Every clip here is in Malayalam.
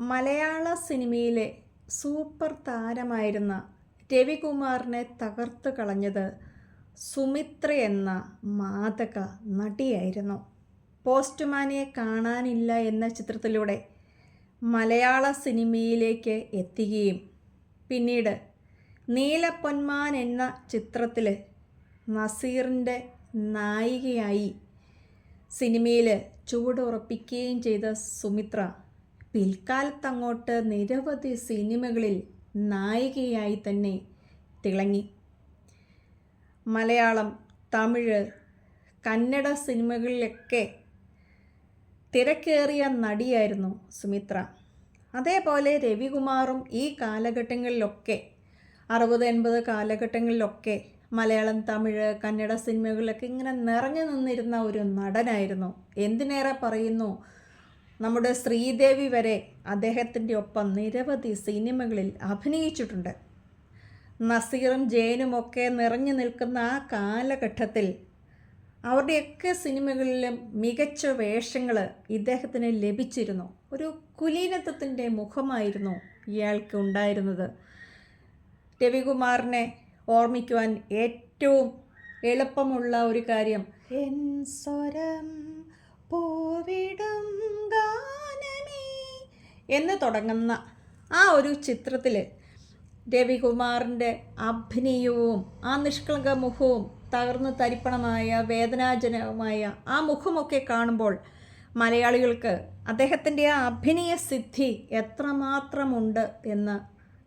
മലയാള സിനിമയിലെ സൂപ്പർ താരമായിരുന്ന രവികുമാറിനെ തകർത്ത് കളഞ്ഞത് സുമിത്ര എന്ന മാതക നടിയായിരുന്നു. പോസ്റ്റ്മാനെ കാണാനില്ല എന്ന ചിത്രത്തിലൂടെ മലയാള സിനിമയിലേക്ക് എത്തുകയും പിന്നീട് നീലപ്പൊന്മാൻ എന്ന ചിത്രത്തിൽ നസീറിന്റെ നായികയായി സിനിമയിൽ ചുവടുറപ്പിക്കുകയും ചെയ്ത സുമിത്ര പിൽക്കാലത്തങ്ങോട്ട് നിരവധി സിനിമകളിൽ നായികയായി തന്നെ തിളങ്ങി. മലയാളം തമിഴ് കന്നഡ സിനിമകളിലൊക്കെ തിരക്കേറിയ നടിയായിരുന്നു സുമിത്ര. അതേപോലെ രവികുമാറും ഈ കാലഘട്ടങ്ങളിലൊക്കെ അറുപത് എൺപത് കാലഘട്ടങ്ങളിലൊക്കെ മലയാളം തമിഴ് കന്നഡ സിനിമകളിലൊക്കെ ഇങ്ങനെ നിറഞ്ഞു നിന്നിരുന്ന ഒരു നടനായിരുന്നു. എന്തിനേറെ പറയുന്നു? നമ്മുടെ ശ്രീദേവി വരെ അദ്ദേഹത്തിന്റെ ഒപ്പം നിരവധി സിനിമകളിൽ അഭിനയിച്ചിട്ടുണ്ട്. നസീറും ജയനും ഒക്കെ നിറഞ്ഞു നിൽക്കുന്ന ആ കാലഘട്ടത്തിൽ അവരുടെയൊക്കെ സിനിമകളിലും മികച്ച വേഷങ്ങൾ ഇദ്ദേഹത്തിന് ലഭിച്ചിരുന്നു. ഒരു കുലീനത്വത്തിന്റെ മുഖമായിരുന്നു ഇയാൾക്ക് ഉണ്ടായിരുന്നത്. രവികുമാറിനെ ഓർമ്മിക്കുവാൻ ഏറ്റവും എളുപ്പമുള്ള ഒരു കാര്യം എൻ സ്വരം പൂവിടും എന്ന് തുടങ്ങുന്ന ആ ഒരു ചിത്രത്തിൽ രവികുമാറിന്റെ അഭിനയവും ആ നിഷ്കളങ്ക മുഖവും തകർന്ന് തരിപ്പണമായ വേദനാജനകമായ ആ മുഖമൊക്കെ കാണുമ്പോൾ മലയാളികൾക്ക് അദ്ദേഹത്തിന്റെ ആ അഭിനയ സിദ്ധി എത്രമാത്രമുണ്ട് എന്ന്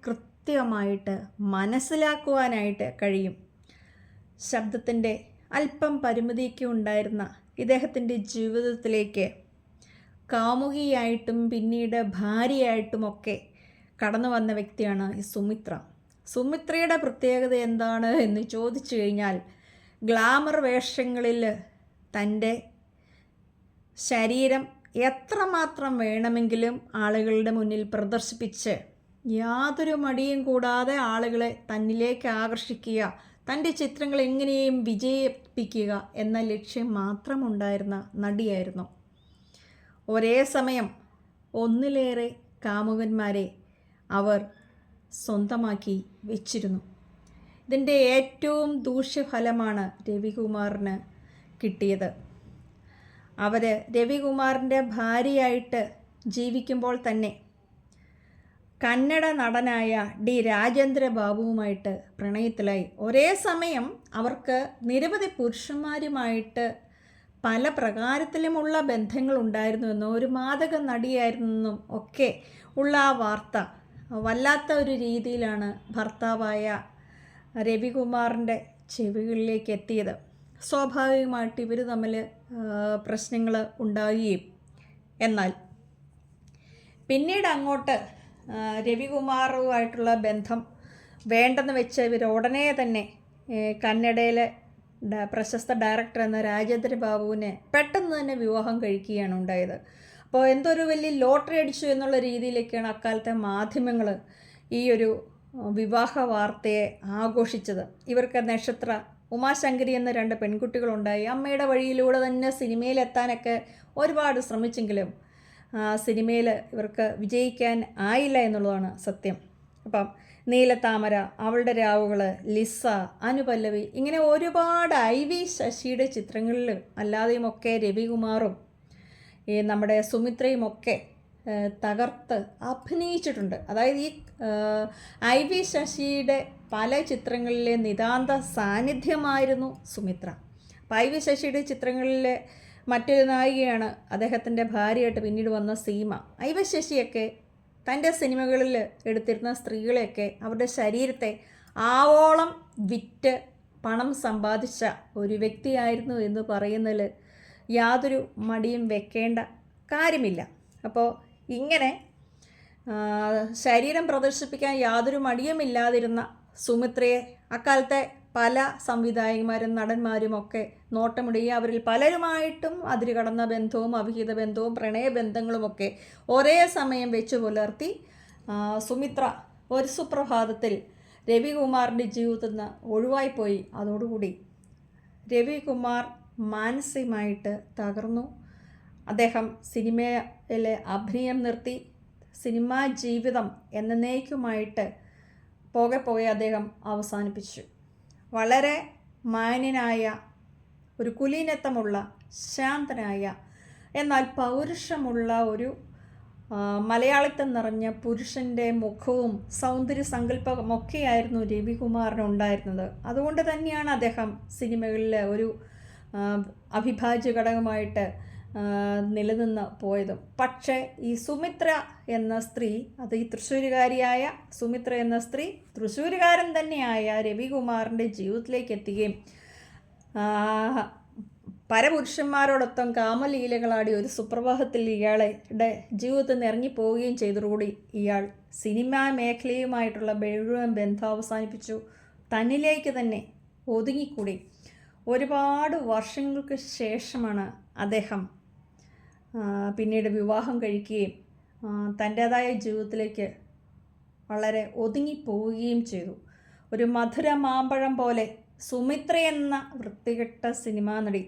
കൃത്യമായിട്ട് മനസ്സിലാക്കുവാനായിട്ട് കഴിയും. ശബ്ദത്തിന്റെ അല്പം പരിമിതിക്ക് ഉണ്ടായിരുന്ന ഇദ്ദേഹത്തിന്റെ ജീവിതത്തിലേക്ക് കാമുകിയായിട്ടും പിന്നീട് ഭാര്യയായിട്ടുമൊക്കെ കടന്നു വന്ന വ്യക്തിയാണ് ഈ സുമിത്ര. സുമിത്രയുടെ പ്രത്യേകത എന്താണ് എന്ന് ചോദിച്ചു കഴിഞ്ഞാൽ ഗ്ലാമർ വേഷങ്ങളിൽ തന്റെ ശരീരം എത്രമാത്രം വേണമെങ്കിലും ആളുകളുടെ മുന്നിൽ പ്രദർശിപ്പിച്ച് യാതൊരു മടിയും കൂടാതെ ആളുകളെ തന്നിലേക്ക് ആകർഷിക്കുക തന്റെ ചിത്രങ്ങൾ എങ്ങനെയും വിജയിപ്പിക്കുക എന്ന ലക്ഷ്യം മാത്രമുണ്ടായിരുന്ന നടിയായിരുന്നു. ഒരേ സമയം ഒന്നിലേറെ കാമുകന്മാരെ അവർ സ്വന്തമാക്കി വെച്ചിരുന്നു. ഇതിന്റെ ഏറ്റവും ദൂഷ്യഫലമാണ് രവികുമാറിന് കിട്ടിയത്. അവർ രവികുമാറിന്റെ ഭാര്യയായിട്ട് ജീവിക്കുമ്പോൾ തന്നെ കന്നഡ നടനായ ഡി രാജേന്ദ്ര ബാബുവുമായിട്ട് പ്രണയത്തിലായി. ഒരേ സമയം അവർക്ക് നിരവധി പുരുഷന്മാരുമായിട്ട് പല പ്രകാരത്തിലുമുള്ള ബന്ധങ്ങളുണ്ടായിരുന്നുവെന്നും ഒരു മാതക നടിയായിരുന്നെന്നും ഒക്കെ ഉള്ള ആ വാർത്ത വല്ലാത്ത ഒരു രീതിയിലാണ് ഭർത്താവായ രവികുമാറിന്റെ ചെവികളിലേക്ക് എത്തിയത്. സ്വാഭാവികമായിട്ട് ഇവർ തമ്മിൽ പ്രശ്നങ്ങൾ ഉണ്ടാവുകയും എന്നാൽ പിന്നീട് അങ്ങോട്ട് രവികുമാറുമായിട്ടുള്ള ബന്ധം വേണ്ടെന്ന് വെച്ച ഇവർ ഉടനെ തന്നെ കന്നഡയിലെ പ്രശസ്ത ഡയറക്ടർ എന്ന രാജേന്ദ്ര ബാബുവിനെ പെട്ടെന്ന് തന്നെ വിവാഹം കഴിക്കുകയാണ് ഉണ്ടായത്. അപ്പോൾ എന്തൊരു വലിയ ലോട്ടറി അടിച്ചു എന്നുള്ള രീതിയിലേക്കാണ് അക്കാലത്തെ മാധ്യമങ്ങൾ ഈ ഒരു വിവാഹ വാർത്തയെ ആഘോഷിച്ചത്. ഇവർക്ക് നക്ഷത്ര ഉമാശങ്കരി എന്ന രണ്ട് പെൺകുട്ടികളുണ്ടായി. അമ്മയുടെ വഴിയിലൂടെ തന്നെ സിനിമയിലെത്താനൊക്കെ ഒരുപാട് ശ്രമിച്ചെങ്കിലും സിനിമയിൽ ഇവർക്ക് വിജയിക്കാൻ ആയില്ല എന്നുള്ളതാണ് സത്യം. അപ്പം നീലത്താമര അവളുടെ രാവുകൾ ലിസ അനുപല്ലവി ഇങ്ങനെ ഒരുപാട് ഐ വി ശശിയുടെ ചിത്രങ്ങളിൽ അല്ലാതെയും ഒക്കെ രവികുമാറും ഈ നമ്മുടെ സുമിത്രയും ഒക്കെ തകർത്ത് അഭിനയിച്ചിട്ടുണ്ട്. അതായത് ഈ ഐ വി ശശിയുടെ പല ചിത്രങ്ങളിലെ നിതാന്ത സാന്നിധ്യമായിരുന്നു സുമിത്ര. അപ്പം ഐ വി ശശിയുടെ ചിത്രങ്ങളിലെ മറ്റൊരു നായികയാണ് അദ്ദേഹത്തിന്റെ ഭാര്യയായിട്ട് പിന്നീട് വന്ന സീമ. ഐ വി ശശിയൊക്കെ തന്റെ സിനിമകളിൽ എടുത്തിരുന്ന സ്ത്രീകളെയൊക്കെ അവരുടെ ശരീരത്തെ ആവോളം വിറ്റ് പണം സമ്പാദിച്ച ഒരു വ്യക്തിയായിരുന്നു എന്ന് പറയുന്നതിൽ യാതൊരു മടിയും വെക്കേണ്ട കാര്യമില്ല. അപ്പോൾ ഇങ്ങനെ ശരീരം പ്രദർശിപ്പിക്കാൻ യാതൊരു മടിയുമില്ലാതിരുന്ന സുമിത്രയെ അക്കാലത്തെ പല സംവിധായകന്മാരും നടന്മാരും ഒക്കെ നോട്ടമിടുകയും അവരിൽ പലരുമായിട്ടും അതിര് കടന്ന ബന്ധവും അവിഹിത ബന്ധവും പ്രണയബന്ധങ്ങളുമൊക്കെ ഒരേ സമയം വെച്ച് പുലർത്തി സുമിത്ര ഒരു സുപ്രഭാതത്തിൽ രവികുമാറിന്റെ ജീവിതത്തിൽ നിന്ന് ഒഴിവായിപ്പോയി. അതോടുകൂടി രവികുമാർ മാനസികമായിട്ട് തകർന്നു. അദ്ദേഹം സിനിമയിലെ അഭിനയം നിർത്തി. സിനിമാ ജീവിതം എന്നേക്കുമായിട്ട് പോകെ പോകെ അദ്ദേഹം അവസാനിപ്പിച്ചു. വളരെ മാന്യനായ ഒരു കുലീനത്വമുള്ള ശാന്തനായ എന്നാൽ പൗരുഷമുള്ള ഒരു മലയാളിത്വം നിറഞ്ഞ പുരുഷന്റെ മുഖവും സൗന്ദര്യ സങ്കല്പമൊക്കെയായിരുന്നു രവികുമാറിന് ഉണ്ടായിരുന്നത്. അതുകൊണ്ട് തന്നെയാണ് അദ്ദേഹം സിനിമകളിൽ ഒരു അവിഭാജ്യ ഘടകമായിട്ട് നിലനിന്ന് പോയതും. പക്ഷേ ഈ സുമിത്ര എന്ന സ്ത്രീ അത് ഈ തൃശ്ശൂരുകാരിയായ സുമിത്ര എന്ന സ്ത്രീ തൃശ്ശൂരുകാരൻ തന്നെയായ രവികുമാറിന്റെ ജീവിതത്തിലേക്ക് എത്തുകയും പരപുരുഷന്മാരോടൊപ്പം കാമലീലകളാടി ഒരു സുപ്രവാഹത്തിൽ ഇയാളുടെ ജീവിതത്തിൽ നിന്ന് ഇറങ്ങിപ്പോവുകയും ചെയ്തതോടുകൂടി ഇയാൾ സിനിമാ മേഖലയുമായിട്ടുള്ള മുഴുവൻ ബന്ധം അവസാനിപ്പിച്ചു തന്നിലേക്ക് തന്നെ ഒതുങ്ങിക്കൂടി. ഒരുപാട് വർഷങ്ങൾക്ക് ശേഷമാണ് അദ്ദേഹം പിന്നീട് വിവാഹം കഴിക്കുകയും തന്റേതായ ജീവിതത്തിലേക്ക് വളരെ ഒതുങ്ങിപ്പോവുകയും ചെയ്തു. ഒരു മധുര മാമ്പഴം പോലെ സുമിത്ര എന്ന വൃത്തികെട്ട സിനിമാ നടി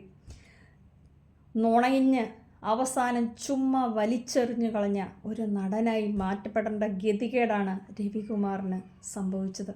നുണയിഞ്ഞ് അവസാനം ചുമ്മാ വലിച്ചെറിഞ്ഞു കളഞ്ഞ ഒരു നടനായി മാറ്റപ്പെടേണ്ട ഗതികേടാണ് രവികുമാറിന് സംഭവിച്ചത്.